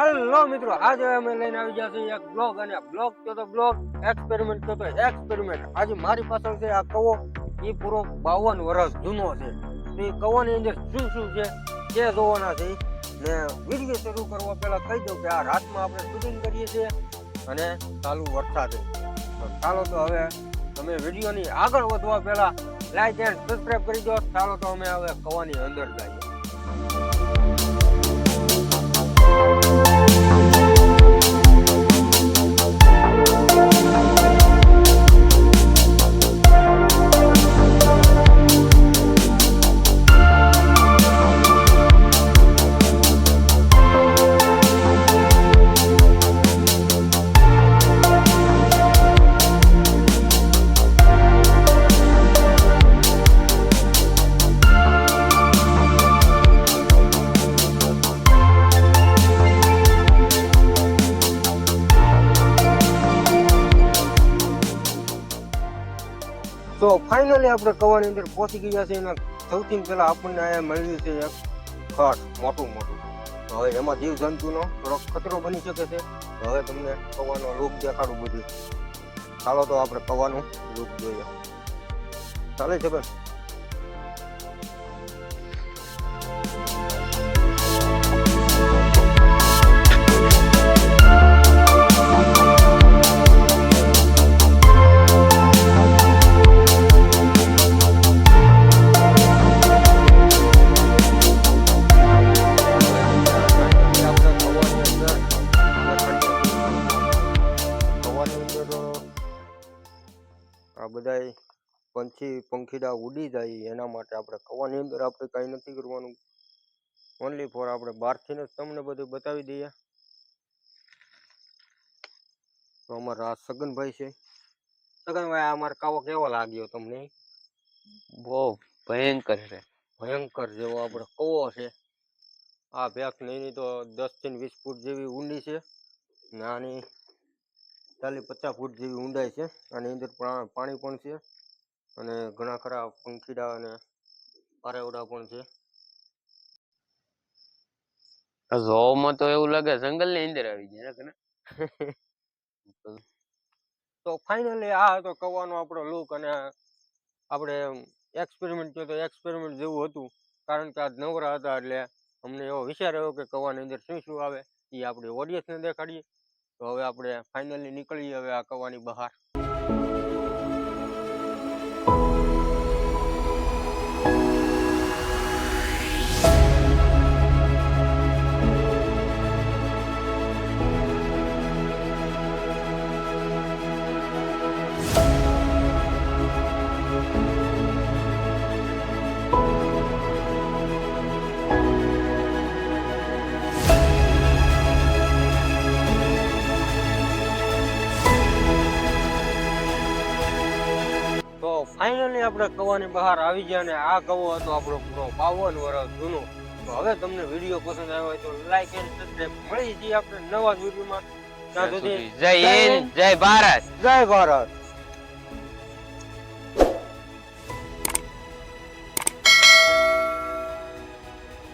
Hello મિત્રો, આજે અમે લઈને આવી ગયા છીએ એક બ્લોગ અને બ્લોગ તો તો બ્લોગ એક્સપેરિમેન્ટ તો તો એક્સપેરિમેન્ટ આજે મારી પાછળ છે આ કવો એ પૂરો બાવન વર્ષ જૂનો છે. તો એ કવોની અંદર શું શું છે, તે જોવાના છે. ને વીડિયો શરૂ કરવા પહેલાં કહી દઉં કે આ રાતમાં આપણે શૂટિંગ કરીએ છીએ અને ચાલુ વરસાદ. તો ચાલો તો હવે તમે વિડીયોની આગળ વધવા પહેલાં લાઈક એન્ડ સબસ્ક્રાઈબ કરી દો. ચાલો તો અમે હવે કવાની અંદર જઈએ. તો ફાઇનલી આપણે કવાની અંદર પહોંચી ગયા છે એના સૌથી પહેલા આપણને અહીંયા મળ્યું છે એક ખડ મોટું મોટું. હવે એમાં જીવ જંતુનો થોડોક ખતરો બની શકે છે. હવે તમને કવાનો રૂપ દેખાડું બધું. ચાલો તો આપણે કવાનું રૂપ જોઈએ. ચાલે છે બેન આ બધાય પંછી પંખીડા ઉડી જાય એના માટે આપણે કવાની અંદર આપણે કાંઈ નથી કરવાનું. ઓનલી ફોર આપણે બહારથી જ તમને બધું બતાવી દઈએ. તો અમારા આ સગનભાઈ છે. સગનભાઈ આ અમારો કાવો કેવો લાગ્યો તમને? બહુ ભયંકર છે. ભયંકર જેવો આપણે કવો છે. આ ભેખ નહીં તો દસથી વીસ ફૂટ જેવી ઊંડી છે. ને ચાલીસ પચાસ ફૂટ જેવી ઊંડાઈ છે. અને અંદર પાણી પણ છે. અને ઘણા ખરા પંખીડા અને પારેવડા પણ છે. જોવામાં તો એવું લાગે જંગલની અંદર આવી ગયા છે ને તો ફાઇનલી આ હતો કવાનો આપણો લુક અને આપણે એક્સપેરિમેન્ટ તો એક્સપેરિમેન્ટ જેવું હતું. કારણ કે આજ નવરા હતા એટલે અમને એવો વિચાર આવ્યો કે કવાની અંદર શું શું આવે. એ આપણે ઓડિયન્સને દેખાડીએ. તો હવે આપણે ફાઇનલી નીકળીએ હવે આ કવાની બહાર. ફાઇનલી આપણે કવાની બહાર આવી ગયા અને આ કવો હતો આપણો પૂરો બાવન વર્ષ જૂનો. તો હવે તમને વીડિયો પસંદ આવ્યો હોય તો લાઈક એન્ડ સબસ્ક્રાઇબ મળી જઈએ આપણે નવા વિડીયોમાં. ત્યાં સુધી જય હિન્દ. જય ભારત. જય ભારત.